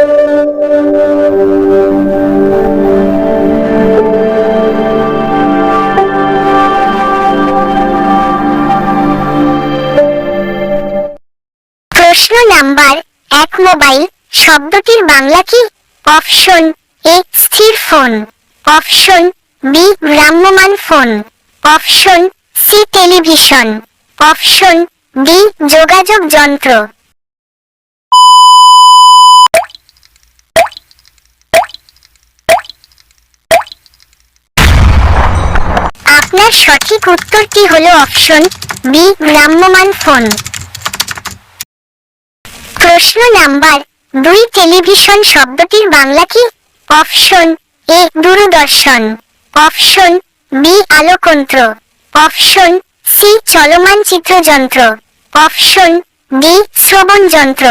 প্রশ্ন নাম্বার এক মোবাইল শব্দটির বাংলা কি? অপশন এ স্থির ফোন। অপশন বি ভ্রাম্যমান phone. Option C television. Option D যোগাযোগ যন্ত্র। আপনার সঠিক উত্তরটি হল অপশন বি ভ্রাম্যমান ফোন। প্রশ্ন নাম্বার, দুই টেলিভিশন শব্দটির বাংলা কি? অপশন এ, দূরদর্শন। অপশন বি আলোকন্ত্র অপশন সি, চলমান চিত্রযন্ত্র। অপশন ডি শ্রবণ যন্ত্র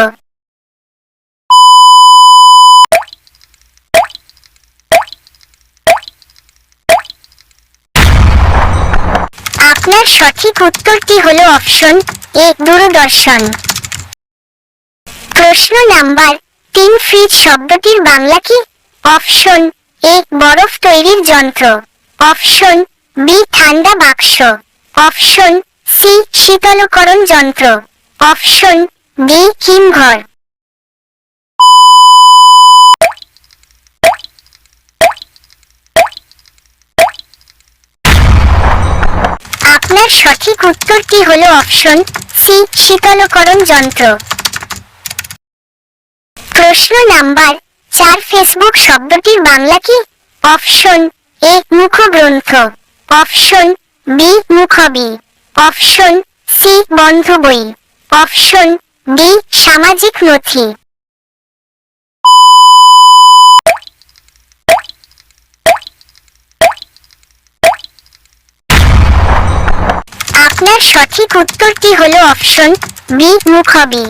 আপনার সঠিক উত্তরটি হলো অপশন এ, দূরদর্শন। প্রশ্ন নাম্বার তিন ফ্রিজ শব্দটির বাংলা কি? অপশন এ, বরফ তৈরির যন্ত্র। অপশন বি, ঠান্ডা বাক্স। অপশন সি, শীতলকরণ যন্ত্র। অপশন ডি, হিমঘর। আপনার সঠিক উত্তরটি হলো? অপশন সি, শীতলকরণ যন্ত্র। প্রশ্ন নাম্বার চার, ফেসবুক শব্দটির বাংলা কি? অপশন এ, মুখগ্রন্থ। অপশন বি, মুখবি। অপশন সি, বন্ধ বই। অপশন ডি, সামাজিক নথি। আপনার সঠিক উত্তরটি হলো অপশন বি, মুখবি।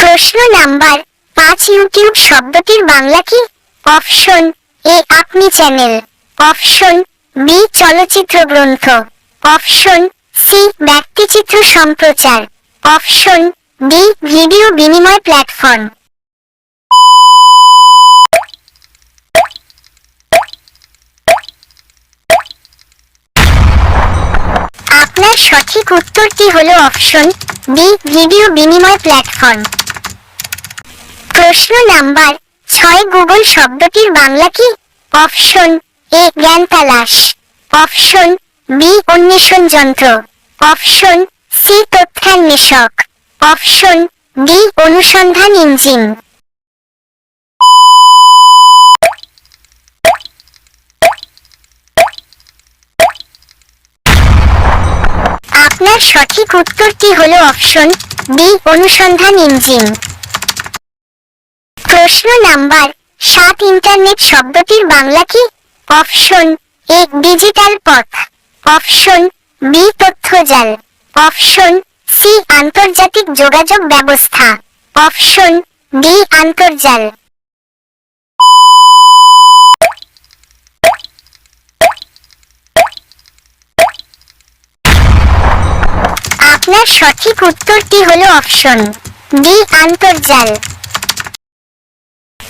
প্রশ্ন নাম্বার পাঁচ, ইউটিউব শব্দটির বাংলা কি? অপশন এ, আপনি চ্যানেল। অপশন বি, চলচ্চিত্র গ্রন্থ। অপশন সি, ব্যক্তিচিত্র সম্প্রচার। অপশন ডি, ভিডিও বিনিময় প্ল্যাটফর্ম। আপনার সঠিক উত্তরটি হলো অপশন ডি ভিডিও বিনিময় প্ল্যাটফর্ম। প্রশ্ন নাম্বার ছয়, গুগল শব্দটির বাংলা কি? অপশন এ, জ্ঞান তালাশ। অপশন বি, অন্বেষণ যন্ত্র। অপশন সি, তথ্যান্বেষক। অপশন ডি, অনুসন্ধান ইঞ্জিন। আপনার সঠিক উত্তরটি হলো অপশন বি, অনুসন্ধান ইঞ্জিন। প্রশ্ন নাম্বার, সাত ইন্টারনেট শব্দটির বাংলা কি? অপশন এ, ডিজিটাল পথ। অপশন বি তথ্যজাল অপশন সি, আন্তর্জাতিক যোগাযোগ ব্যবস্থা। অপশন ডি, আন্তর্জাল। আপনার সঠিক উত্তরটি হলো অপশন ডি, আন্তর্জাল।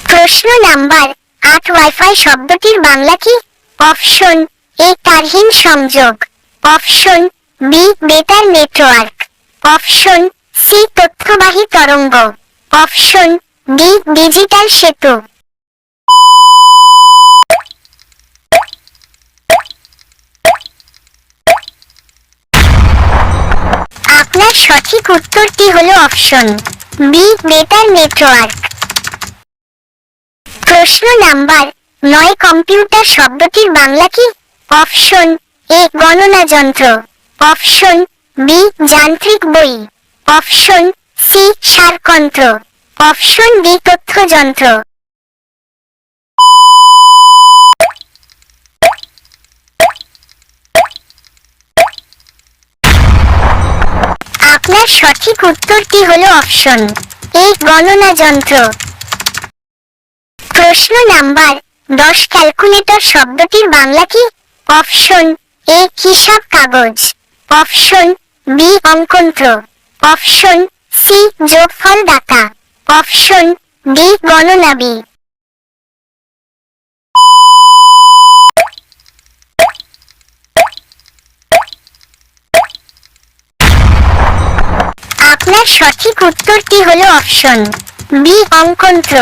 প্রশ্ন নাম্বার আট, ওয়াইফাই শব্দটির বাংলা কি? অপশন এ, তারহীন সংযোগ। অপশন বি, বেতার নেটওয়ার্ক। অপশন সি, তথ্যবাহী তরঙ্গ। অপশন ডি, ডিজিটাল সেতু। আপনার সঠিক উত্তরটি হলো অপশন বি বেতার নেটওয়ার্ক। প্রশ্ন নাম্বার নয়, কম্পিউটার শব্দটির বাংলা কি? অপশন এ, গণনা যন্ত্র। অপশন বি, যান্ত্রিক বই। অপশন সি, সারকন্ত্র। অপশন ডি, তথ্যযন্ত্র। আপনার সঠিক উত্তরটি হলো অপশন এ, গণনা যন্ত্র। প্রশ্ন নাম্বার দশ, ক্যালকুলেটর শব্দটির বাংলা কি? অপশন এ, হিসাব কাগজ। অপশন বি, অঙ্কন্ত্র। অপশন সি যোগফল যোগফলদাতা। অপশন ডি গণনাবী আপনার সঠিক উত্তরটি হলো অপশন বি অঙ্কন্ত্র।